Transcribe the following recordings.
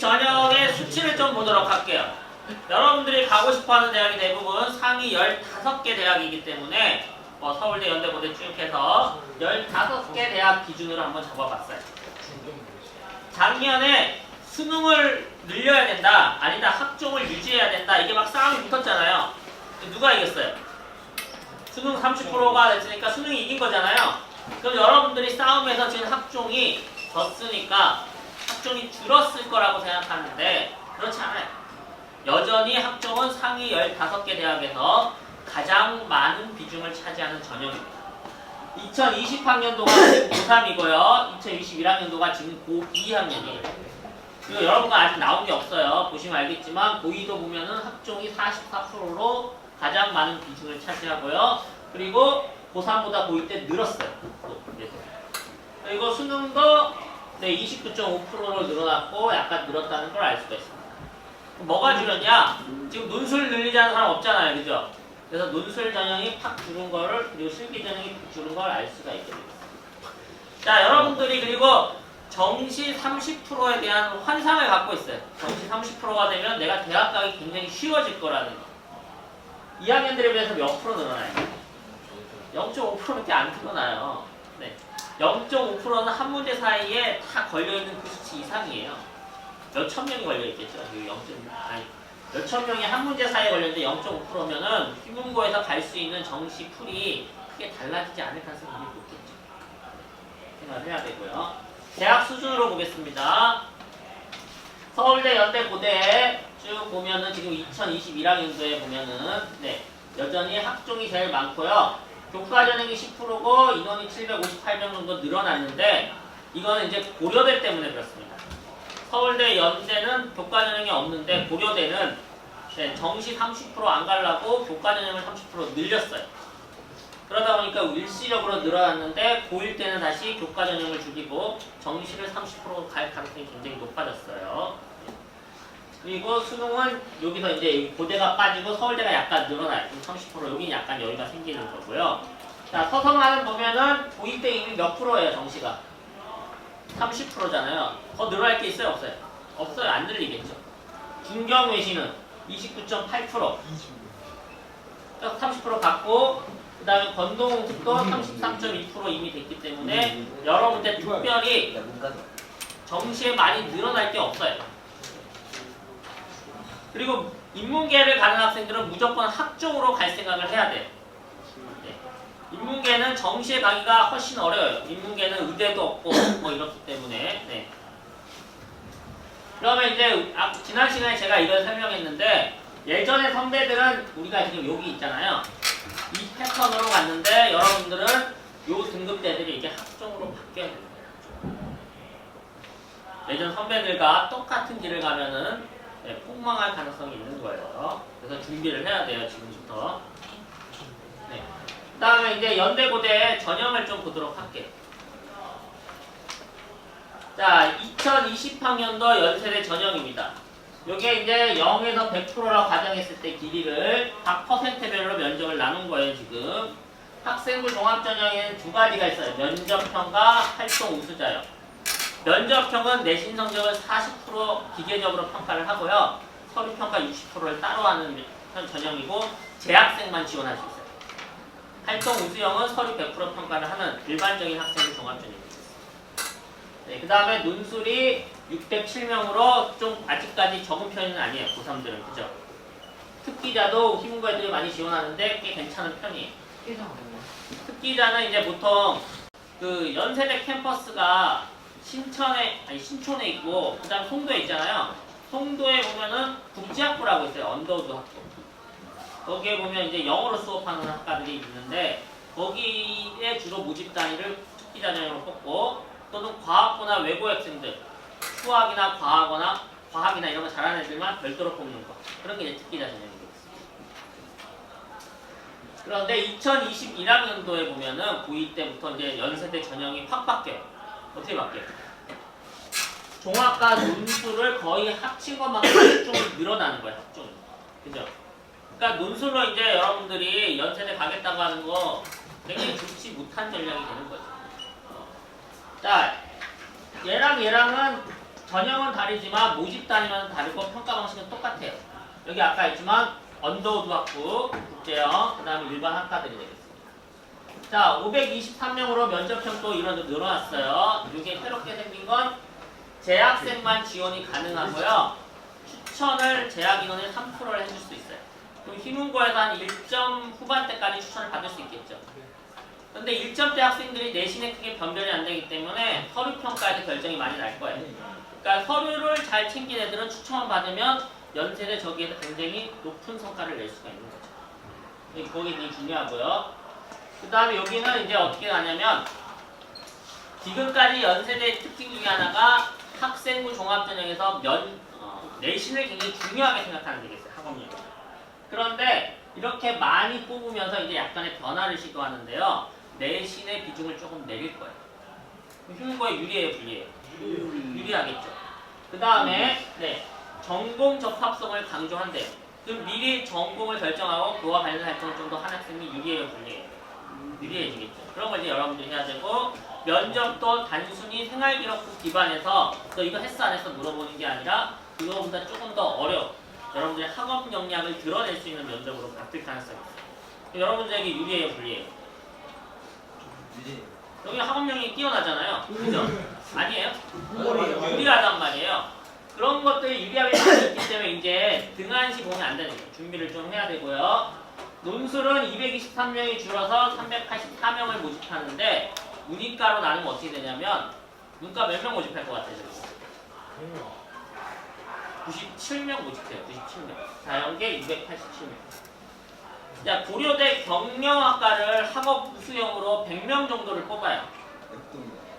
전형의 수치를 좀 보도록 할게요. 여러분들이 가고 싶어하는 대학이 대부분 상위 15개 대학이기 때문에 뭐 서울대, 연대, 고대 쭉 해서 15개 대학 기준으로 한번 잡아봤어요. 작년에 수능을 늘려야 된다, 아니다 학종을 유지해야 된다 이게 막 싸움이 붙었잖아요. 누가 이겼어요? 수능 30%가 됐으니까 수능이 이긴 거잖아요. 그럼 여러분들이 싸움에서 지금 학종이 졌으니까 학종이 줄었을 거라고 생각하는데 그렇지 않아요. 여전히 학종은 상위 15개 대학에서 가장 많은 비중을 차지하는 전형입니다. 2020학년도가 지금 고3이고요. 2021학년도가 지금 고2학년이에요. 그리고 여러분과 아직 나온 게 없어요. 보시면 알겠지만 고2도 보면은 학종이 44%로 가장 많은 비중을 차지하고요. 그리고 고3보다 고2 때 늘었어요. 그리고 수능도 네, 29.5%로 늘어났고 약간 늘었다는 걸 알 수가 있습니다. 뭐가 줄었냐? 지금 논술 늘리자는 사람 없잖아요. 그죠? 그래서 논술 전형이 팍 줄은 거를 그리고 실기 전형이 팍 줄은 걸 알 수가 있게 됩니다. 자, 여러분들이 그리고 정시 30%에 대한 환상을 갖고 있어요. 정시 30%가 되면 내가 대학 가기 굉장히 쉬워질 거라는 거. 2학년들에 비해서 몇 프로 늘어나요? 0.5%밖에 안 늘어나요. 네. 0.5%는 한 문제 사이에 다 걸려있는 그 수치 이상이에요. 몇 천 명이 걸려있겠죠. 이 0. 아니, 몇천 명이 한 문제 사이에 걸렸는데 0.5%면은 휘문고에서 갈 수 있는 정시 풀이 크게 달라지지 않을 가능성이 높겠죠. 생각을 해야 되고요. 대학 수준으로 보겠습니다. 서울대, 연대, 고대 쭉 보면은 지금 2021학년도에 보면은 네 여전히 학종이 제일 많고요. 교과 전형이 10%고 인원이 758명 정도 늘어났는데 이거는 이제 고려대 때문에 그렇습니다. 서울대, 연대는 교과 전형이 없는데 고려대는 네, 정시 30%안 가려고 교과 전형을 30% 늘렸어요. 그러다 보니까 일시적으로 늘어났는데 고1 때는 다시 교과 전형을 줄이고 정시를 30%갈 가능성이 굉장히 높아졌어요. 그리고 수능은 여기서 이제 고대가 빠지고 서울대가 약간 늘어나요. 30% 여기는 약간 여유가 생기는 거고요. 자 서성화는 보면은 고2 때 이미 몇 프로예요 정시가? 30%잖아요. 더 늘어날 게 있어요 없어요? 없어요 안 늘리겠죠. 중경 외시는 29.8% 30% 갖고 그 다음에 건동특도 33.2% 이미 됐기 때문에 여러 문제 특별히 정시에 많이 늘어날 게 없어요. 그리고 인문계를 가는 학생들은 무조건 학종으로 갈 생각을 해야 돼요. 네. 인문계는 정시에 가기가 훨씬 어려워요. 인문계는 의대도 없고 뭐 이렇기 때문에. 네. 그러면 이제 아, 지난 시간에 제가 이걸 설명했는데 예전에 선배들은 우리가 지금 여기 있잖아요. 이 패턴으로 갔는데 여러분들은 요 등급대들이 이게 학종으로 바뀌어야 됩니다. 예전 선배들과 똑같은 길을 가면은 네, 폭망할 가능성이 있는 거예요. 그래서 준비를 해야 돼요, 지금부터. 네. 그 다음에 이제 연대고대 전형을 좀 보도록 할게요. 자, 2020학년도 연세대 전형입니다. 요게 이제 0에서 100%라고 가정했을 때 길이를 각 퍼센트별로 면적을 나눈 거예요, 지금. 학생부 종합전형에는 두 가지가 있어요. 면접형과 활동 우수자형. 면접형은 내신 성적을 40% 기계적으로 평가를 하고요. 서류 평가 60%를 따로 하는 현 전형이고 재학생만 지원할 수 있어요. 활동 우수형은 서류 100% 평가를 하는 일반적인 학생부 종합전형입니다. 네, 그 다음에 논술이 607명으로 좀 아직까지 적은 편은 아니에요. 고3들은 그죠? 특기자도 희문고 애들이 많이 지원하는데 꽤 괜찮은 편이에요. 특기자는 이제 보통 그 연세대 캠퍼스가 신천에 아니 신촌에 있고 그다음 송도에 있잖아요. 송도에 보면은 국제학부라고 있어요. 언더우드 학부. 거기에 보면 이제 영어로 수업하는 학과들이 있는데 거기에 주로 모집 단위를 특기자 전형으로 뽑고 또는 과학부나 외고 학생들 수학이나 과학거나 과학이나 이런 거 잘하는 애들만 별도로 뽑는 거 그런 게 이제 특기자 전형입니다. 그런데 2021학년도에 보면은 고2 때부터 이제 연세대 전형이 확 바뀌어요. 어떻게 바뀌어요? 종합과 논술을 거의 합친 것만큼 학종이 늘어나는 거예요. 학종이. 그죠? 그러니까 논술로 이제 여러분들이 연세대 가겠다고 하는 거 굉장히 좋지 못한 전략이 되는 거죠. 어. 자, 얘랑 얘랑은 전형은 다르지만 모집 단위만 다르고 평가 방식은 똑같아요. 여기 아까 했지만 언더우드 학부, 국제형, 그 다음에 일반 학과들이 되겠습니다. 자, 523명으로 면접형 또 이런 데 늘어났어요. 이게 새롭게 생긴 건 재학생만 지원이 가능하고요. 추천을 재학 인원의 3%를 해줄 수 있어요. 그럼 희문고에서 한 1점 후반대까지 추천을 받을 수 있겠죠. 근데 1점대 학생들이 내신에 크게 변별이 안 되기 때문에 서류 평가에도 결정이 많이 날 거예요. 그러니까 서류를 잘 챙긴 애들은 추천을 받으면 연세대 저기에서 굉장히 높은 성과를 낼 수가 있는 거죠. 네, 그게 되게 중요하고요. 그 다음에 여기는 이제 어떻게 가냐면 지금까지 연세대 특징 중에 하나가 학생부 종합전형에서 면 어, 내신을 굉장히 중요하게 생각하는 게 있어요. 학업률. 그런데 이렇게 많이 뽑으면서 이제 약간의 변화를 시도하는데요. 내신의 비중을 조금 내릴 거예요. 휴무고에 유리해요, 불리해요? 유리하겠죠. 그 다음에 네 전공 적합성을 강조한대요. 그럼 미리 전공을 결정하고 그와 관련 활동을 좀 더 한 학생이 유리해요, 불리해요? 유리해지겠죠. 그런 걸 이제 여러분들이 해야 되고 면접도 단순히 생활기록부 기반에서 너 이거 했어 안 했어 물어보는 게 아니라 그거보다 조금 더 어려워. 여러분들의 학업 역량을 드러낼 수 있는 면접으로 바뀔 가능성이 있어요. 여러분들에게 유리해요, 불리해요? 여기 학업력이 뛰어나잖아요. 그죠? 아니에요? 유리하단 말이에요. 그런 것들이 유리하게 될 있기 때문에 이제 등한시 보면 안 되는 거예요. 준비를 좀 해야 되고요. 논술은 223명이 줄어서 384명을 모집하는데 문이과로 나누면 어떻게 되냐면 문과 몇 명 모집할 것 같아요? 저기? 97명 모집해요. 97명. 자연계 287명. 자, 고려대 경영학과를 학업 우수형으로 100명 정도를 뽑아요.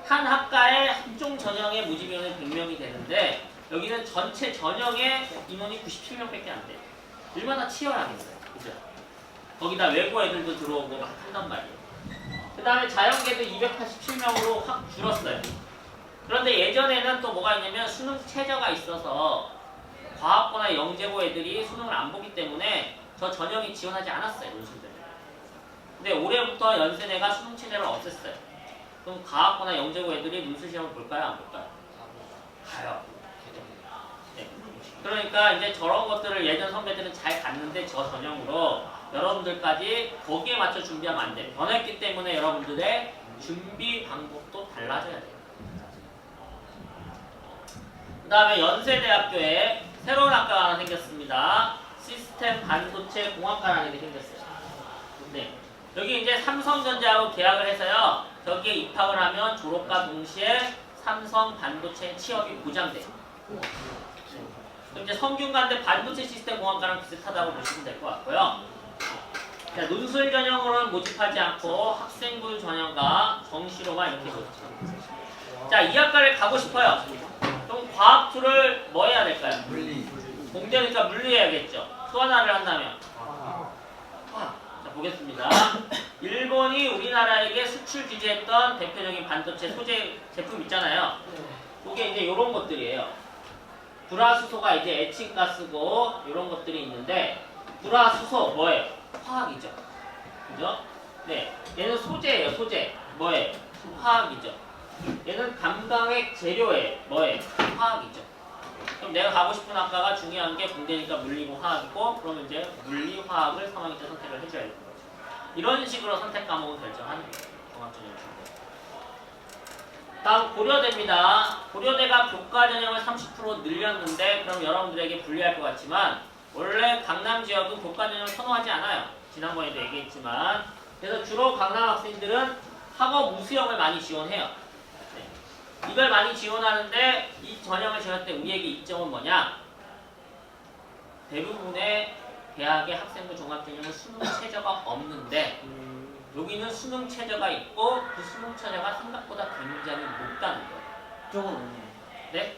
한 학과에 한종 전형의 모집 인원이 100명이 되는데 여기는 전체 전형의 인원이 97명밖에 안 돼요. 얼마나 치열하겠어요. 그죠? 거기다 외고 애들도 들어오고 막 한단 말이에요. 그 다음에 자연계도 287명으로 확 줄었어요. 그런데 예전에는 또 뭐가 있냐면 수능 최저가 있어서 과학고나 영재고 애들이 수능을 안 보기 때문에 저 전형이 지원하지 않았어요, 논술들. 근데 올해부터 연세대가 수능 체제를 없앴어요. 그럼 과학고나 영재고 애들이 논술 시험을 볼까요, 안 볼까요? 가요. 네. 그러니까 이제 저런 것들을 예전 선배들은 잘 갔는데 저 전형으로 여러분들까지 거기에 맞춰 준비하면 안 돼요. 변했기 때문에 여러분들의 준비 방법도 달라져야 돼요. 그 다음에 연세대학교에 새로운 학과가 하나 생겼습니다. 시스템 반도체 공학과라는 게 생겼어요. 네. 여기 이제 삼성전자하고 계약을 해서요. 여기에 입학을 하면 졸업과 동시에 삼성 반도체 취업이 보장돼요. 그럼 이제 성균관대 반도체 시스템 공학과랑 비슷하다고 보시면 될 것 같고요. 자, 논술 전형으로는 모집하지 않고 학생부 전형과 정시로만 이렇게 모집합니다. 자, 이 학과를 가고 싶어요. 그럼 과학 툴을 뭐 해야 될까요? 물리 공대니까 물리해야겠죠. 또 하나를 한다면 화학. 자 보겠습니다. 일본이 우리나라에게 수출 규제했던 대표적인 반도체 소재 제품 있잖아요. 이게 이제 이런 것들이에요. 불화수소가 이제 에칭가스고 이런 것들이 있는데 불화수소 뭐예요? 화학이죠. 그죠? 네, 얘는 소재예요. 소재 뭐예요? 화학이죠. 얘는 감광액 재료예요. 뭐예요? 화학이죠. 그럼 내가 가고 싶은 학과가 중요한 게 공대니까 물리고 화학이고 그러면 이제 물리, 화학을 3학년 때 선택을 해줘야 되는 거죠. 이런 식으로 선택 과목을 결정하는 거예요. 종합전형. 다음 고려대입니다. 고려대가 교과 전형을 30% 늘렸는데 그럼 여러분들에게 불리할 것 같지만 원래 강남 지역은 교과 전형을 선호하지 않아요. 지난번에도 얘기했지만 그래서 주로 강남 학생들은 학업 우수형을 많이 지원해요. 네. 이걸 많이 지원하는데 이 전형을 지원할 때 우리에게 이점은 뭐냐? 대부분의 대학의 학생부 종합 전형은 수능 최저가 없는데 여기는 수능 최저가 있고 그 수능 최저가 생각보다 굉장히 높다는 거예요. 조금 없네 네?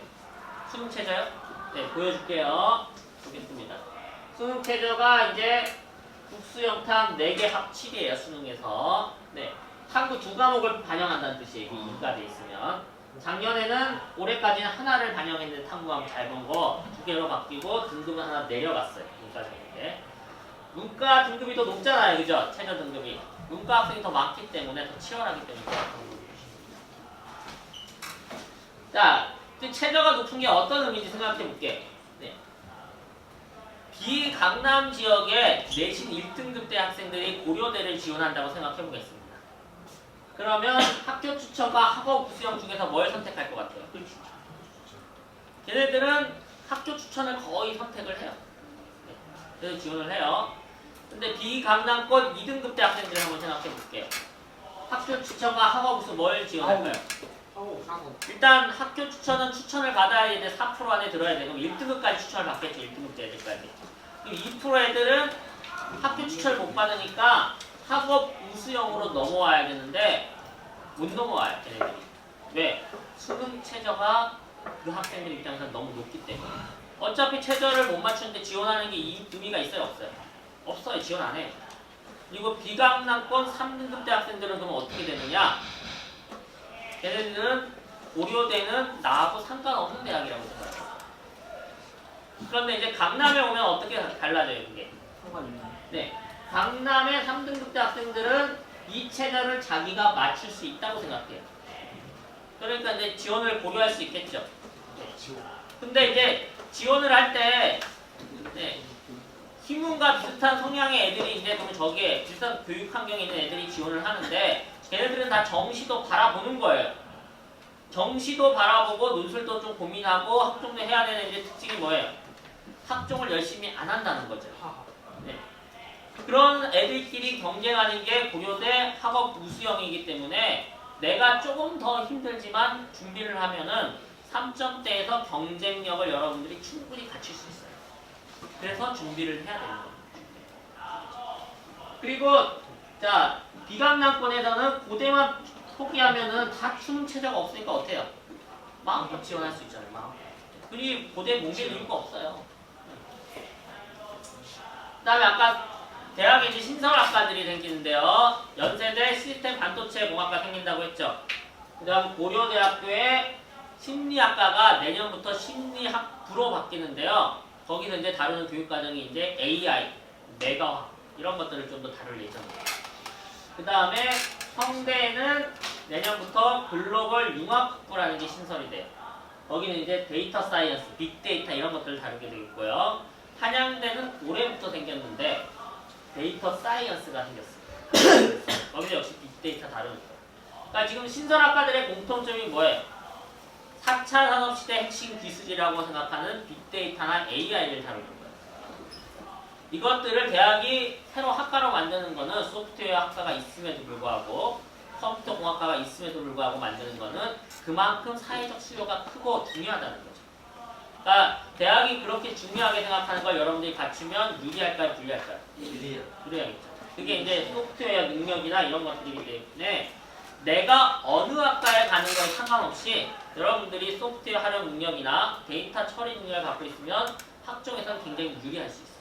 수능 최저요? 네, 보여줄게요. 보겠습니다. 수능 최저가 이제 국수 영탐 4개 합칠이에요, 수능에서. 네. 탐구 두 과목을 반영한다는 뜻이에요, 이게 인가돼 있으면. 작년에는 올해까지는 하나를 반영했는데 탐구하면 잘 본 거 두 개로 바뀌고 등급은 하나 내려갔어요, 문과 적인데. 문과 등급이 더 높잖아요, 그죠? 최저 등급이. 문과 학생이 더 많기 때문에 더 치열하기 때문에. 자, 최저가 높은 게 어떤 의미인지 생각해 볼게. 네. 비강남 지역의 내신 1등급 대 학생들이 고려대를 지원한다고 생각해 보겠습니다. 그러면 학교 추천과 학업 우수형 중에서 뭘 선택할 것 같아요? 걔네들은 학교 추천을 거의 선택을 해요. 네. 그래서 지원을 해요. 근데 비강남권 2등급 대 학생들 한번 생각해 볼게요. 학교 추천과 학업 우수 뭘 지원할까요? 일단 학교 추천은 추천을 받아야 되는데 4% 안에 들어야 되고 1등급까지 추천을 받겠죠. 1등급 애들까지. 그럼 2% 애들은 학교 추천을 못 받으니까 학업 우수형으로 넘어와야 되는데 못 넘어와요. 걔네들이. 왜? 수능 최저가 그 학생들 입장에서 너무 높기 때문에. 어차피 최저를 못 맞추는데 지원하는 게 이- 의미가 있어요? 없어요? 지원 안 해. 그리고 비강남권 3등급 대 학생들은 그럼 어떻게 되느냐? 걔네들은 고려대는 나하고 상관없는 대학이라고 생각해요. 그런데 이제 강남에 오면 어떻게 달라져요, 그게? 네. 강남의 3등급 대 학생들은 이 체제를 자기가 맞출 수 있다고 생각해요. 그러니까 이제 지원을 고려할 수 있겠죠. 지원 근데 이제 지원을 할 때, 네. 희문과 비슷한 성향의 애들이 이제 그러면 저기에 비슷한 교육 환경에 있는 애들이 지원을 하는데 걔네들은 다 정시도 바라보는 거예요. 정시도 바라보고 논술도 좀 고민하고 학종도 해야 되는 이제 특징이 뭐예요? 학종을 열심히 안 한다는 거죠. 하하 그런 애들끼리 경쟁하는 게 고려대 학업 우수형이기 때문에 내가 조금 더 힘들지만 준비를 하면은 3점대에서 경쟁력을 여러분들이 충분히 갖출 수 있어요. 그래서 준비를 해야 되는 거예요. 그리고 자 비강남권에서는 고대만 포기하면은 다 수능 체제가 없으니까 어때요? 마음껏 지원할 수 있잖아요. 마음. 그리 고대 뭉갤 이유가 없어요. 그다음에 아까 대학에 이제 신설 학과들이 생기는데요. 연세대 시스템 반도체 공학과 생긴다고 했죠. 그다음 고려대학교에 심리학과가 내년부터 심리학부로 바뀌는데요. 거기서 이제 다루는 교육 과정이 이제 AI, 메가화 이런 것들을 좀 더 다룰 예정이에요. 그 다음에 성대는 내년부터 글로벌 융합학부라는 게 신설이 돼요. 거기는 이제 데이터 사이언스, 빅데이터 이런 것들을 다루게 되겠고요. 한양대는 올해부터 생겼는데 데이터 사이언스가 생겼어요. 거기서 역시 빅데이터 다루는 거예요. 그러니까 지금 신설 학과들의 공통점이 뭐예요? 4차 산업시대 핵심 기술이라고 생각하는 빅데이터나 AI를 다루는 거예요. 이것들을 대학이 새로 학과로 만드는 거는 소프트웨어 학과가 있음에도 불구하고 컴퓨터 공학과가 있음에도 불구하고 만드는 거는 그만큼 사회적 수요가 크고 중요하다는 거죠. 그러니까 대학이 그렇게 중요하게 생각하는 걸 여러분들이 갖추면 유리할까요, 불리할까요? 유리해요 유리하겠죠. 그게 이제 소프트웨어 능력이나 이런 것들이기 때문에 내가 어느 학과에 가는 건 상관없이 여러분들이 소프트웨어 활용 능력이나 데이터 처리 능력을 갖고 있으면 학종에서는 굉장히 유리할 수 있어요.